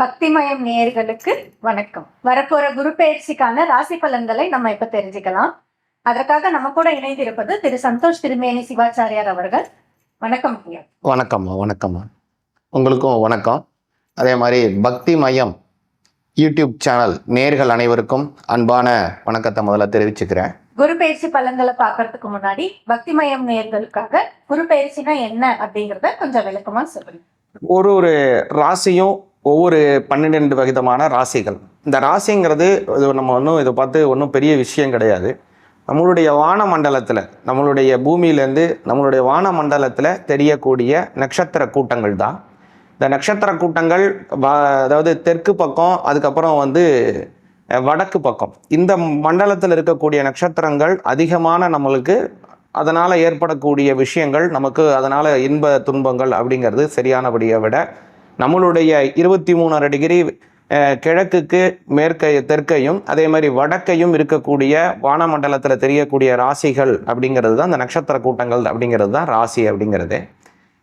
பக்திமயம் நேயர்களுக்கு வணக்கம். வரப்போற குரு பயிற்சிக்கான ராசி பலன்களை நம்ம இப்ப தெரிஞ்சுக்கலாம். அதற்காக நம்ம கூட இணைந்திருப்பது திரு சந்தோஷ் திருமேனி சிவாச்சாரியார் அவர்கள். வணக்கம் வணக்கம்மா வணக்கம்மா. உங்களுக்கும் வணக்கம். அதே மாதிரி பக்தி மையம் யூடியூப் சேனல் நேர்கள் அனைவருக்கும் அன்பான வணக்கத்தை முதல்ல தெரிவிச்சுக்கிறேன். குரு பயிற்சி பலன்களை பார்க்கறதுக்கு முன்னாடி பக்திமயம் நேயர்களுக்காக குரு பயிற்சினா என்ன அப்படிங்கறத கொஞ்சம் விளக்கமா சொல்லுங்க. ஒரு ஒரு ராசியும் ஒவ்வொரு பன்னிரெண்டு விதமான ராசிகள். இந்த ராசிங்கிறது இது நம்ம ஒன்றும் இதை பார்த்து ஒன்றும் பெரிய விஷயம் கிடையாது. நம்மளுடைய வான மண்டலத்தில் நம்மளுடைய பூமியிலேருந்து நம்மளுடைய வான மண்டலத்தில் தெரியக்கூடிய நட்சத்திர கூட்டங்கள் தான். இந்த நட்சத்திர கூட்டங்கள் வ- அதாவது தெற்கு பக்கம் அதுக்கப்புறம் வந்து வடக்கு பக்கம். இந்த மண்டலத்தில் இருக்கக்கூடிய நட்சத்திரங்கள் அதிகமான நம்மளுக்கு அதனால் ஏற்படக்கூடிய விஷயங்கள் நமக்கு அதனால் இன்ப துன்பங்கள் அப்படிங்கிறது சரியானபடியை விட நம்மளுடைய இருபத்தி மூணரை டிகிரி கிழக்குக்கு மேற்கை தெற்கையும் அதே மாதிரி வடக்கையும் இருக்கக்கூடிய வானமண்டலத்தில் தெரியக்கூடிய ராசிகள் அப்படிங்கிறது தான் இந்த நட்சத்திர கூட்டங்கள் அப்படிங்கிறது தான் ராசி அப்படிங்கிறது.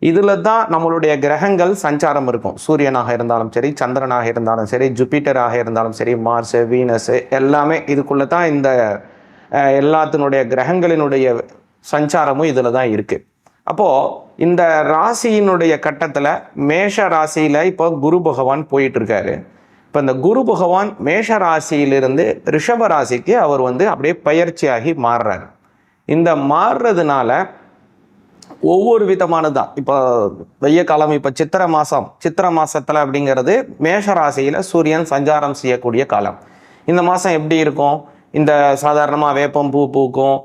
இதில் தான் நம்மளுடைய கிரகங்கள் சஞ்சாரம் இருக்கும். சூரியனாக இருந்தாலும் சரி சந்திரனாக இருந்தாலும் சரி ஜூபிட்டராக இருந்தாலும் சரி மார்ஸு வீனஸு எல்லாமே இதுக்குள்ளே தான் இந்த எல்லாத்தினுடைய கிரகங்களினுடைய சஞ்சாரமும் இதில் தான் இருக்குது அப்போது இந்த ராசியினுடைய கட்டத்தில் மேஷ ராசியில் இப்போ குரு பகவான் போயிட்டு இருக்காரு இப்போ இந்த குரு பகவான் மேஷ ராசியிலிருந்து ரிஷப ராசிக்கு அவர் வந்து அப்படியே பயிற்சியாகி மாறுறார். இந்த மாறுறதுனால ஒவ்வொரு விதமானது தான் இப்போ வெய்ய காலம் இப்போ சித்திரை மாதம் சித்திரை மாதத்தில் அப்படிங்கிறது மேஷ ராசியில் சூரியன் சஞ்சாரம் செய்யக்கூடிய காலம். இந்த மாதம் எப்படி இருக்கும்? இந்த சாதாரணமாக வேப்பம் பூ பூக்கும்.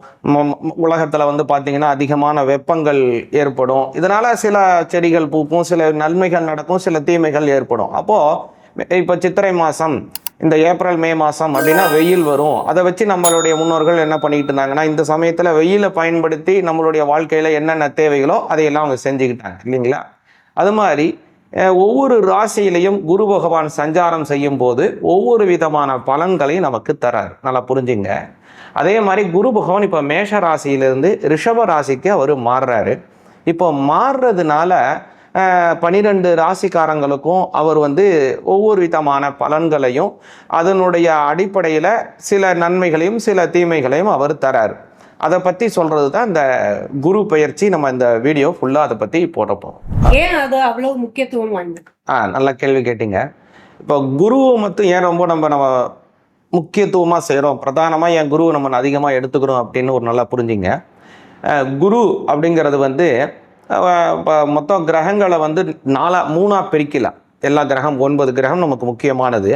உலகத்தில் வந்து பார்த்திங்கன்னா அதிகமான வெப்பங்கள் ஏற்படும். இதனால் சில செடிகள் பூக்கும் சில நன்மைகள் நடக்கும் சில தீமைகள் ஏற்படும். அப்போது இப்போ சித்திரை மாதம் இந்த ஏப்ரல் மே மாதம் அப்படின்னா வெயில் வரும். அதை வச்சு நம்மளுடைய முன்னோர்கள் என்ன பண்ணிக்கிட்டு இருந்தாங்கன்னா இந்த சமயத்தில் வெயிலை பயன்படுத்தி நம்மளுடைய வாழ்க்கையில் என்னென்ன தேவைகளோ அதையெல்லாம் அவங்க செஞ்சுக்கிட்டாங்க இல்லைங்களா? அது மாதிரி ஒவ்வொரு ராசியிலையும் குரு பகவான் சஞ்சாரம் செய்யும் போது ஒவ்வொரு விதமான பலன்களையும் நமக்கு தரார். நல்லா புரிஞ்சுங்க. அதே மாதிரி குரு பகவான் இப்போ மேஷ ராசியிலிருந்து ரிஷப ராசிக்கு அவர் மாறுறாரு. இப்போ மாறுறதுனால பனிரெண்டு ராசிக்காரங்களுக்கும் அவர் வந்து ஒவ்வொரு விதமான பலன்களையும் அதனுடைய அடிப்படையில் சில நன்மைகளையும் சில தீமைகளையும் அவர் தரார். அதை பற்றி சொல்கிறது தான் இந்த குரு பயிற்சி நம்ம இந்த வீடியோ ஃபுல்லாக அதை பற்றி போட்டப்போம் ஏன் அது அவ்வளவு முக்கியத்துவம் வாய்ந்தது? ஆ நல்ல கேள்வி கேட்டீங்க. இப்போ குருவை மட்டும் ஏன் ரொம்ப நம்ம நம்ம முக்கியத்துவமாக செய்கிறோம் பிரதானமாக என் குருவை நம்ம அதிகமாக எடுத்துக்கிறோம் அப்படின்னு ஒரு நல்லா புரிஞ்சுங்க. குரு அப்படிங்கிறது வந்து இப்போ மொத்தம் கிரகங்களை வந்து நாலா மூணாக பிரிக்கலாம் எல்லா கிரகம் ஒன்பது கிரகம் நமக்கு முக்கியமானது.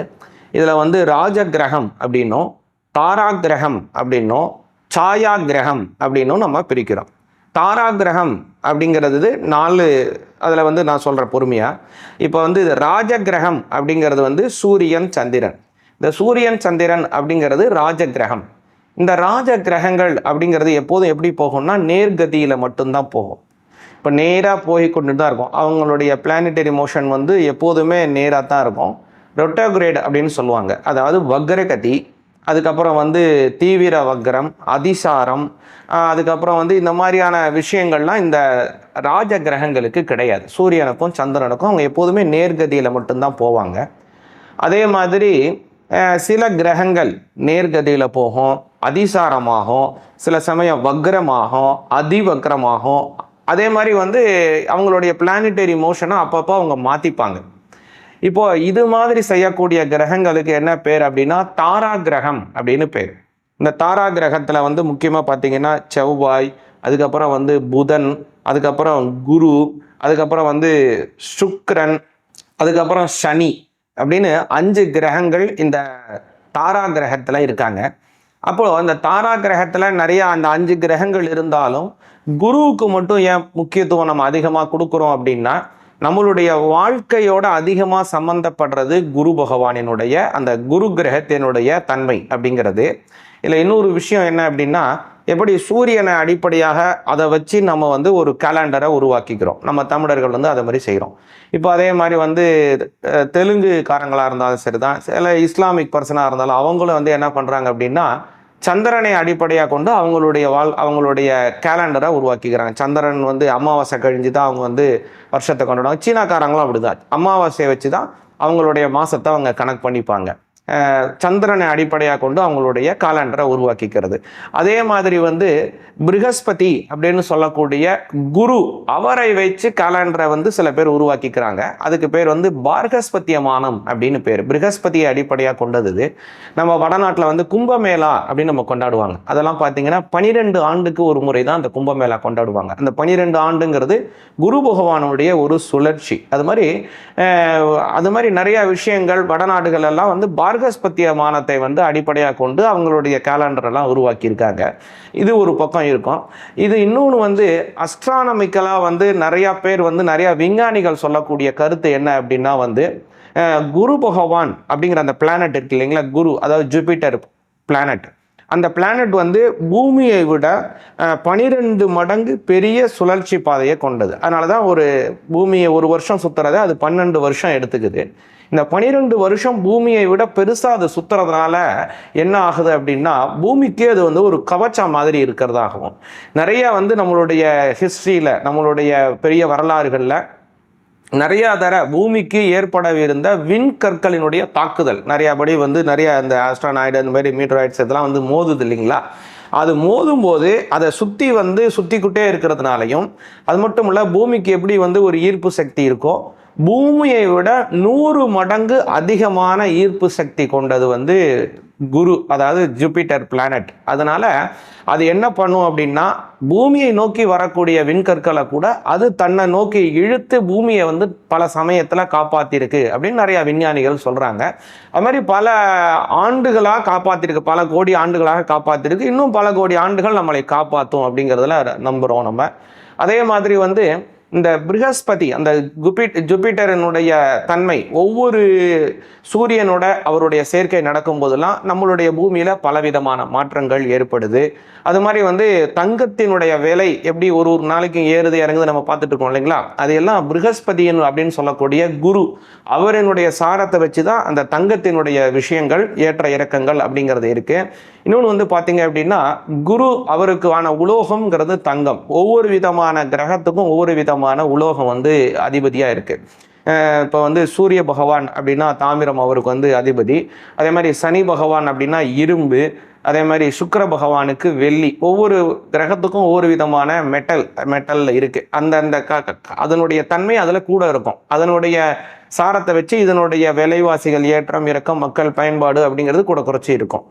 இதில் வந்து ராஜ கிரகம் அப்படின்னும் தாரா கிரகம் அப்படின்னும் சாயா கிரகம் அப்படின்னும் நம்ம பிரிக்கிறோம். தாரா கிரகம் அப்படிங்கிறது நாலு அதில் வந்து நான் சொல்கிறேன் பொறுமையாக இப்போ வந்து இது ராஜ கிரகம் அப்படிங்கிறது வந்து சூரியன் சந்திரன். இந்த சூரியன் சந்திரன் அப்படிங்கிறது ராஜ கிரகம் இந்த ராஜ கிரகங்கள் அப்படிங்கிறது எப்போதும் எப்படி போகும்னா நேர்கதியில் மட்டும்தான் போகும். இப்போ நேராக போய் கொண்டு தான் இருக்கும். அவங்களுடைய பிளானிட்டரி மோஷன் வந்து எப்போதுமே நேராக தான் இருக்கும். ரொட்டோகிரேட் அப்படின்னு சொல்லுவாங்க. அதாவது வக்ரகதி அதுக்கப்புறம் வந்து தீவிர வக்ரம் அதிசாரம் அதுக்கப்புறம் வந்து இந்த மாதிரியான விஷயங்கள்லாம் இந்த ராஜ கிரகங்களுக்கு கிடையாது. சூரியனுக்கும் சந்திரனுக்கும் அவங்க எப்போதுமே நேர்கதியில் மட்டும்தான் போவாங்க. அதே மாதிரி சில கிரகங்கள் நேர்கதியில் போகும் அதிசாரமாகும் சில சமயம் வக்ரமாகும் அதிவக்ரமாகும். அதே மாதிரி வந்து அவங்களுடைய பிளானிட்டரி மோஷனை அப்பப்போ அவங்க மாற்றிப்பாங்க இப்போ இது மாதிரி செய்யக்கூடிய கிரகங்களுக்கு என்ன பேர் அப்படின்னா தாரா கிரகம் அப்படின்னு பேர். இந்த தாரா கிரகத்தில் வந்து முக்கியமாக பார்த்தீங்கன்னா செவ்வாய் அதுக்கப்புறம் வந்து புதன் அதுக்கப்புறம் குரு அதுக்கப்புறம் வந்து சுக்ரன் அதுக்கப்புறம் சனி அப்படின்னு அஞ்சு கிரகங்கள் இந்த தாரா கிரகத்தில் இருக்காங்க. அப்போ அந்த தாரா கிரகத்தில் நிறைய அந்த அஞ்சு கிரகங்கள் இருந்தாலும் குருவுக்கு மட்டும் ஏன் முக்கியத்துவம் நம்ம அதிகமாக கொடுக்குறோம் அப்படின்னா நம்மளுடைய வாழ்க்கையோட அதிகமாக சம்மந்தப்படுறது குரு பகவானினுடைய அந்த குரு கிரகத்தினுடைய தன்மை அப்படிங்கிறது. இதில் இன்னொரு விஷயம் என்ன அப்படின்னா எப்படி சூரியனை அடிப்படையாக அதை வச்சு நம்ம வந்து ஒரு கேலண்டரை உருவாக்கிக்கிறோம். நம்ம தமிழர்கள் வந்து அதை மாதிரி செய்கிறோம் இப்போ அதே மாதிரி வந்து தெலுங்குக்காரங்களாக இருந்தாலும் சரி தான் சில இஸ்லாமிக் பர்சனாக இருந்தாலும் அவங்களும் வந்து என்ன பண்ணுறாங்க அப்படின்னா சந்திரனை அடிப்படையாக கொண்டு அவங்களுடைய வாழ் அவங்களுடைய கேலண்டரை உருவாக்கிக்கிறாங்க. சந்திரன் வந்து அமாவாசை கழிஞ்சு தான் அவங்க வந்து வருஷத்தை கொண்டாடுவாங்க. சீனாக்காரங்களும் அப்படிதான். அமாவாசையை வச்சு தான் அவங்களுடைய மாதத்தை அவங்க கணக்கு பண்ணிப்பாங்க. சந்திரனை அடிப்படையாக கொண்டு அவங்களுடைய காலண்டரை உருவாக்கிக்கிறது. அதே மாதிரி வந்து பிருகஸ்பதி அப்படின்னு சொல்லக்கூடிய குரு அவரை வச்சு காலண்டரை வந்து சில பேர் உருவாக்கிக்கிறாங்க. அதுக்கு பேர் வந்து பார்கஸ்பத்தியமானம் அப்படின்னு பேர். பிருகஸ்பதியை அடிப்படையாக கொண்டது நம்ம வடநாட்டில் வந்து கும்பமேளா அப்படின்னு நம்ம கொண்டாடுவாங்க. அதெல்லாம் பார்த்தீங்கன்னா பனிரெண்டு ஆண்டுக்கு ஒரு முறை தான் அந்த கும்பமேளா கொண்டாடுவாங்க. அந்த பனிரெண்டு ஆண்டுங்கிறது குரு பகவானுடைய ஒரு சுழற்சி. அது மாதிரி அது மாதிரி நிறைய விஷயங்கள் வடநாடுகள் எல்லாம் வந்து பார்கஸ்பத்திய மானத்தை வந்து அடிப்படையாக கொண்டு அவங்களுடைய கேலண்டரெல்லாம் உருவாக்கியிருக்காங்க. இது ஒரு பக்கம் இருக்கும். இது இன்னொன்று வந்து அஸ்ட்ரானமிக்கலாக வந்து நிறையா பேர் வந்து நிறையா விஞ்ஞானிகள் சொல்லக்கூடிய கருத்து என்ன அப்படின்னா வந்து குரு பகவான் அப்படிங்கிற அந்த பிளானட் இருக்கு இல்லைங்களா? குரு அதாவது ஜூபிட்டர் பிளானட் அந்த பிளானட் வந்து பூமியை விட பனிரெண்டு மடங்கு பெரிய சுழற்சி பாதையை கொண்டது. அதனால தான் ஒரு பூமியை ஒரு வருஷம் சுற்றுறதை அது பன்னெண்டு வருஷம் எடுத்துக்குது. இந்த பனிரெண்டு வருஷம் பூமியை விட பெருசாக அது சுற்றுறதுனால என்ன ஆகுது அப்படின்னா பூமிக்கே அது வந்து ஒரு கவச்சம் மாதிரி இருக்கிறதாகவும் நிறைய வந்து நம்மளுடைய ஹிஸ்ட்ரியில் நம்மளுடைய பெரிய வரலாறுகளில் நிறைய தர பூமிக்கு ஏற்படவிருந்த விண்கற்களினுடைய தாக்குதல். நிறையபடி வந்து நிறைய இந்த ஆஸ்ட்ரானாய்டு அந்த மாதிரி மீட்ராய்ட்ஸ் இதெல்லாம் வந்து மோதுது இல்லைங்களா? அது மோதும் போது அதை சுற்றி வந்து சுற்றிக்கிட்டே இருக்கிறதுனாலையும் அது மட்டும் இல்லை பூமிக்கு எப்படி வந்து ஒரு ஈர்ப்பு சக்தி இருக்கோ பூமியை விட நூறு மடங்கு அதிகமான ஈர்ப்பு சக்தி கொண்டது வந்து குரு அதாவது ஜூபிட்டர் பிளானட். அதனால் அது என்ன பண்ணும் அப்படின்னா பூமியை நோக்கி வரக்கூடிய விண்கற்களை கூட அது தன்னை நோக்கி இழுத்து பூமியை வந்து பல சமயத்தில் காப்பாற்றிருக்கு அப்படின்னு நிறையா விஞ்ஞானிகள் சொல்கிறாங்க அது மாதிரி பல ஆண்டுகளாக காப்பாற்றிருக்கு பல கோடி ஆண்டுகளாக காப்பாற்றிருக்கு இன்னும் பல கோடி ஆண்டுகள் நம்மளை காப்பாற்றும் அப்படிங்கிறதுல நம்புகிறோம் நம்ம. அதே மாதிரி வந்து இந்த பிருகஸ்பதி அந்த குபிட் ஜூபிட்டரனுடைய தன்மை ஒவ்வொரு சூரியனோட அவருடைய சேர்க்கை நடக்கும் போதெல்லாம் நம்மளுடைய பூமியில் பலவிதமான மாற்றங்கள் ஏற்படுது. அது மாதிரி வந்து தங்கத்தினுடைய விலை எப்படி ஒரு ஒரு நாளைக்கும் ஏறுது இறங்குது நம்ம பார்த்துட்டு இருக்கோம் இல்லைங்களா? அது எல்லாம் பிருகஸ்பதியின் அப்படின்னு சொல்லக்கூடிய குரு அவரினுடைய சாரத்தை வச்சு தான் அந்த தங்கத்தினுடைய விஷயங்கள் ஏற்ற இறக்கங்கள் அப்படிங்கிறது இருக்குது இன்னொன்று வந்து பார்த்தீங்க அப்படின்னா குரு அவருக்கான உலோகம்ங்கிறது தங்கம். ஒவ்வொரு விதமான கிரகத்துக்கும் ஒவ்வொரு விதமான உலோகம் வந்து அதிபதியாக இருக்குது இப்போ வந்து சூரிய பகவான் அப்படின்னா தாமிரம் அவருக்கு வந்து அதிபதி. அதே மாதிரி சனி பகவான் அப்படின்னா இரும்பு. அதே மாதிரி சுக்கிர பகவானுக்கு வெள்ளி. ஒவ்வொரு கிரகத்துக்கும் ஒவ்வொரு விதமான மெட்டல் மெட்டலில் இருக்குது அந்தந்த க- அதனுடைய தன்மை அதில் கூட இருக்கும். அதனுடைய சாரத்தை வச்சு இதனுடைய விலைவாசிகள் ஏற்றம் இறக்கம் மக்கள் பயன்பாடு அப்படிங்கிறது கூட குறைச்சி இருக்கும்.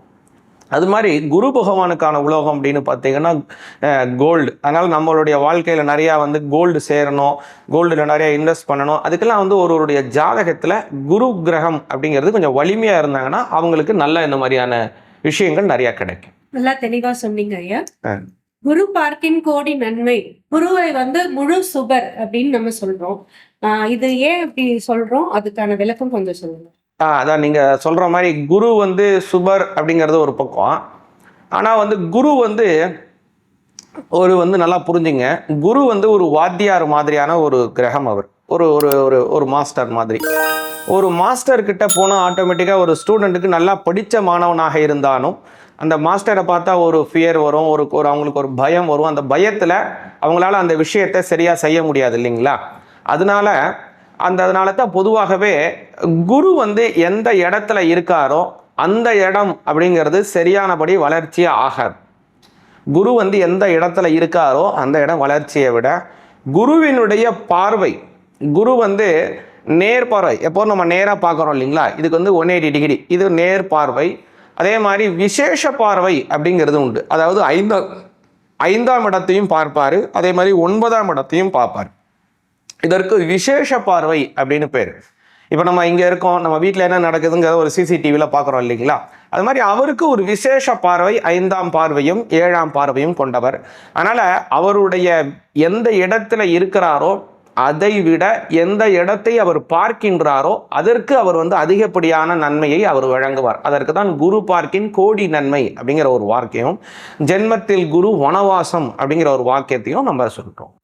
அது மாதிரி குரு பகவானுக்கான உலோகம் அப்படின்னு பார்த்தீங்கன்னா கோல்டு அதனால் நம்மளுடைய வாழ்க்கையில் நிறையா வந்து கோல்டு சேரணும் கோல்டில் நிறையா இன்வெஸ்ட் பண்ணணும். அதுக்கெல்லாம் வந்து ஒருவருடைய ஜாதகத்தில் குரு கிரகம் அப்படிங்கிறது கொஞ்சம் வலிமையாக இருந்தாங்கன்னா அவங்களுக்கு நல்ல இந்த மாதிரியான விஷயங்கள் நிறையா கிடைக்கும். நல்லா தெளிவா சொன்னீங்க ஐயா. குரு பார்க்கின் கோடி நன்மை. குருவை வந்து முழு சுபர் அப்படின்னு நம்ம சொல்றோம். ஆஹ் இது ஏன் அப்படி சொல்றோம்? அதுக்கான விளக்கம் கொஞ்சம் சொல்லுங்க. ஆ அதான் நீங்கள் சொல்கிற மாதிரி குரு வந்து சுபர் அப்படிங்கிறது ஒரு பக்கம். ஆனால் வந்து குரு வந்து ஒரு வந்து நல்லா புரிஞ்சுங்க. குரு வந்து ஒரு வாத்தியார் மாதிரியான ஒரு கிரகம் அவர். ஒரு ஒரு ஒரு ஒரு மாஸ்டர் மாதிரி. ஒரு மாஸ்டர்கிட்ட போனால் ஆட்டோமேட்டிக்காக ஒரு ஸ்டூடெண்ட்டுக்கு நல்லா படித்த மாணவனாக இருந்தாலும் அந்த மாஸ்டரை பார்த்தா ஒரு ஃபியர் வரும் ஒரு ஒரு அவங்களுக்கு ஒரு பயம் வரும். அந்த பயத்தில் அவங்களால அந்த விஷயத்தை சரியாக செய்ய முடியாது இல்லைங்களா? அதனால அந்த அதனால தான் பொதுவாகவே குரு வந்து எந்த இடத்துல இருக்காரோ அந்த இடம் அப்படிங்கிறது சரியானபடி வளர்ச்சியே ஆகாது. குரு வந்து எந்த இடத்துல இருக்காரோ அந்த இடம் வளர்ச்சியை விட குருவினுடைய பார்வை குரு வந்து நேர் பார்வை எப்போ நம்ம நேராக பார்க்குறோம் இல்லைங்களா? இதுக்கு வந்து ஒன் எயிட்டி டிகிரி இது நேர் பார்வை அதே மாதிரி விசேஷ பார்வை அப்படிங்கிறது உண்டு. அதாவது ஐந்தாம் ஐந்தாம் இடத்தையும் பார்ப்பார் அதே மாதிரி ஒன்பதாம் இடத்தையும் பார்ப்பார். இதற்கு விசேஷ பார்வை அப்படின்னு பேர். இப்போ நம்ம இங்கே இருக்கோம் நம்ம வீட்டில் என்ன நடக்குதுங்கிறத ஒரு சிசிடிவியில் பார்க்குறோம் இல்லைங்களா? அது மாதிரி அவருக்கு ஒரு விசேஷ பார்வை ஐந்தாம் பார்வையும் ஏழாம் பார்வையும் கொண்டவர். அதனால் அவருடைய எந்த இடத்துல இருக்கிறாரோ அதை விட எந்த இடத்தை அவர் பார்க்கின்றாரோ அதற்கு அவர் வந்து அதிகப்படியான நன்மையை அவர் வழங்குவார். அதற்கு தான் குரு பார்க்கின் கோடி நன்மை அப்படிங்கிற ஒரு வாக்கியம் ஜென்மத்தில் குரு வனவாசம் அப்படிங்கிற ஒரு வாக்கியத்தையும் நம்ம சொல்கிறோம்